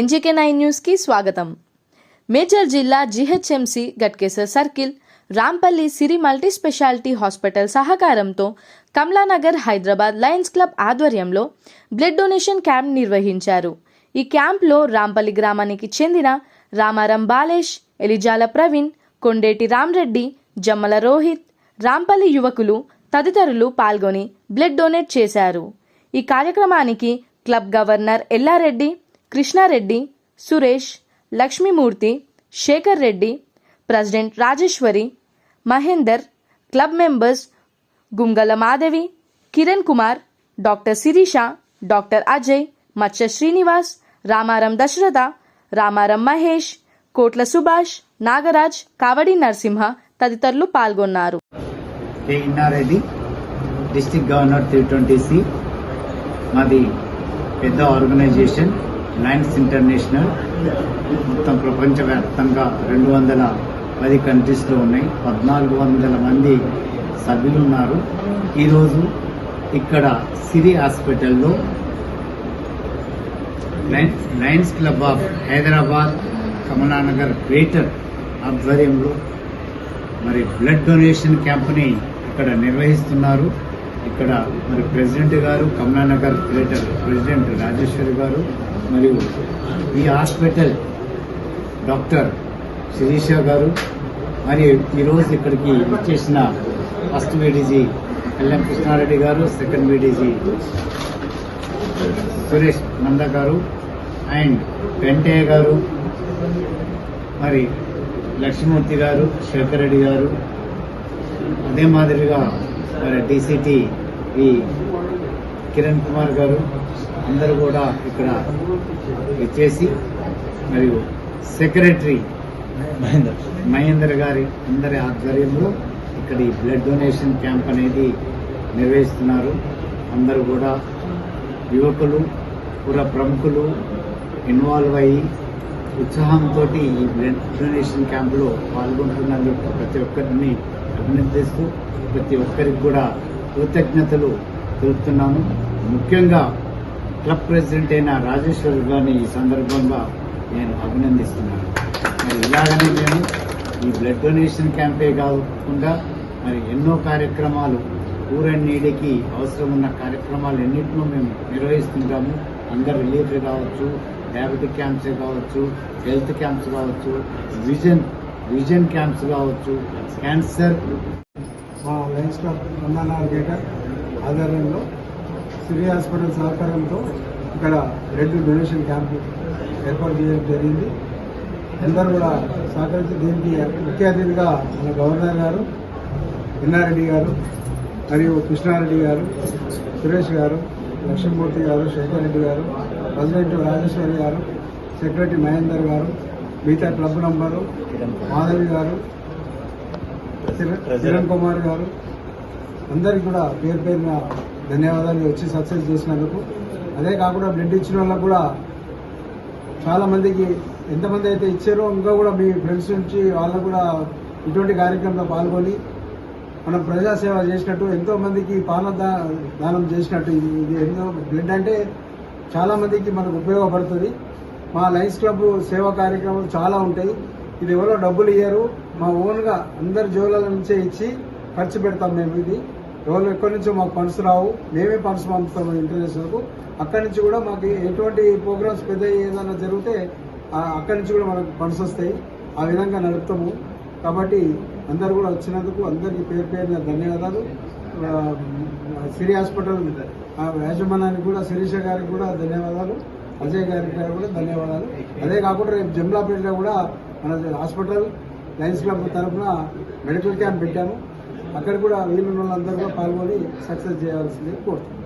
NGK nine న్యూస్కి స్వాగతం. Major జిల్లా GHMC Ghatkesar circle Rampally Siri multi speciality hospital సహకారంతో కమలానగర్ హైదరాబాద్ లయన్స్ క్లబ్ ఆధ్వర్యంలో బ్లడ్ డొనేషన్ క్యాంప్ నిర్వహించారు. ఈ క్యాంప్లో రాంపల్లి గ్రామానికి చెందిన రామారం బాలేష్ ఎలిజాల ప్రవీణ్ కొండేటి రామ్రెడ్డి జమ్మల రోహిత్ రాంపల్లి యువకులు తదితరులు పాల్గొని బ్లడ్ డొనేట్ చేశారు. ఈ కార్యక్రమానికి club governor Ellareddy Krishnareddy Suresh Lakshmimurthy Shekhar Reddy president Rajeshwari Mahender club members Gungala Madhavi Kiran Kumar doctor Sirisha doctor Ajay Maccha Srinivas Ramaram Dasharatha Ramaram Mahesh కోట్ల సుభాష్ నాగరాజ్ కావడి నరసింహ తదితరులు పాల్గొన్నారు. K. District governor three twenty C మాది పెద్ద organisation. Lions international మొత్తం ప్రపంచవ్యాప్తంగా రెండు వందల పది కంట్రీస్లో ఉన్నాయి. పద్నాలుగు వందల మంది సభ్యులు ఉన్నారు ఈరోజు ఇక్కడ సిరి హాస్పిటల్లో lions club of Hyderabad Kamalanagar greater ఆధ్వర్యంలో మరి బ్లడ్ డొనేషన్ క్యాంప్ని ఇక్కడ నిర్వహిస్తున్నారు. ఇక్కడ మరి ప్రెసిడెంట్ గారు కమలానగర్ గ్రేటర్ ప్రెసిడెంట్ రాజేశ్వరి గారు మరియు ఈ హాస్పిటల్ డాక్టర్ శిరీష గారు మరియు ఈరోజు ఇక్కడికి వచ్చేసిన ఫస్ట్ బీడీజీ ఎల్ఎం కృష్ణారెడ్డి గారు సెకండ్ బీడీజీ సురేష్ నంద గారు అండ్ వెంకయ్య గారు మరి లక్ష్మీమూర్తి గారు శేఖర్ రెడ్డి గారు. అదే మాదిరిగా మరి డీసీటీ ఈ కిరణ్ కుమార్ గారు అందరూ కూడా ఇక్కడ ఇచ్చేసి మరియు సెక్రటరీ మహేందర్. గారి అందరి ఆధ్వర్యంలో ఇక్కడ ఈ బ్లడ్ డొనేషన్ క్యాంప్ అనేది నిర్వహిస్తున్నారు. అందరూ కూడా యువకులు పుర ప్రముఖులు ఇన్వాల్వ్ అయ్యి ఉత్సాహంతో ఈ బ్లడ్ డొనేషన్ క్యాంపులో పాల్గొంటున్నందుకు ప్రతి ఒక్కరిని అభినందిస్తూ ప్రతి ఒక్కరికి కూడా కృతజ్ఞతలు తెలుపుతున్నాను. ముఖ్యంగా క్లబ్ ప్రెసిడెంట్ అయిన రాజేశ్వర్ గారిని ఈ సందర్భంగా నేను అభినందిస్తున్నాను. మరి ఇలాగనే మేము ఈ బ్లడ్ డొనేషన్ క్యాంపే కాకుండా మరి ఎన్నో కార్యక్రమాలు పూర్ నీడికి అవసరం ఉన్న కార్యక్రమాలు ఎన్నింటినో మేము నిర్వహిస్తుంటాము. అందరు రిలీఫ్ కావచ్చు డయాబెటిక్ క్యాంప్స్ కావచ్చు హెల్త్ క్యాంప్స్ కావచ్చు విజన్ విజన్ క్యాంప్స్ కావచ్చు క్యాన్సర్ మా లయన్స్ క్లబ్ నందనార్ ఆధ్వర్యంలో సిరి హాస్పిటల్ సహకారంతో ఇక్కడ బ్లడ్ డొనేషన్ క్యాంప్ ఏర్పాటు చేయడం జరిగింది. అందరూ కూడా సహకరించి దీనికి ముఖ్య అతిథిగా మన గవర్నర్ గారు ఎన్నారెడ్డి గారు మరియు కృష్ణారెడ్డి గారు సురేష్ గారు లక్ష్మీమూర్తి గారు శంకర్ రెడ్డి గారు ప్రెసిడెంట్ రాజేశ్వరి గారు సెక్రటరీ మహేందర్ గారు మిగతా క్లబ్ నంబరు మాధవి గారు కిరణ్- కుమార్ గారు అందరికి కూడా పేరు పేరున ధన్యవాదాలు వచ్చి సక్సెస్ చేసినందుకు. అదే కాకుండా బ్లడ్ ఇచ్చిన వాళ్ళకు కూడా చాలా మందికి ఎంతమంది అయితే ఇచ్చారో ఇంకా కూడా మీ ఫ్రెండ్స్ నుంచి వాళ్ళకు కూడా ఇటువంటి కార్యక్రమంలో పాల్గొని మనం ప్రజాసేవ చేసినట్టు ఎంతో మందికి దా- దానం చేసినట్టు ఇది ఇది ఎంతో బ్లడ్ అంటే చాలా మందికి మనకు ఉపయోగపడుతుంది. మా లయన్స్ క్లబ్ సేవా కార్యక్రమాలు చాలా ఉంటాయి. ఇది ఎవరో డబ్బులు ఇయ్యరు. మా ఓన్గా అందరి జోల నుంచే ఇచ్చి ఖర్చు పెడతాం మేము ఇది. ఎవరు ఎక్కడి నుంచో మాకు ఫండ్స్ రావు. మేమే ఫండ్స్ పంపుతాము ఇంటర్నేషనల్కు. అక్కడి నుంచి కూడా మాకు ఎటువంటి ప్రోగ్రామ్స్ పెద్ద ఏదైనా జరిగితే అక్కడి నుంచి కూడా మనకు ఫండ్స్ వస్తాయి. ఆ విధంగా నడుపుతాము. కాబట్టి అందరు కూడా వచ్చినందుకు అందరికీ పేరు పేరున ధన్యవాదాలు. సిరి హాస్పిటల్ ఆ యాజమాన్యానికి కూడా శిరీష గారికి కూడా ధన్యవాదాలు. అజయ్ గారి గారు కూడా ధన్యవాదాలు. అదే కాకుండా రేపు జమ్లాపేటలో కూడా మన హాస్పిటల్ లయన్స్ క్లబ్ తరఫున మెడికల్ క్యాంప్ పెట్టాము. అక్కడ కూడా వీళ్ళు వాళ్ళందరూ కూడా పాల్గొని సక్సెస్ చేయాల్సింది కోరుతున్నాం.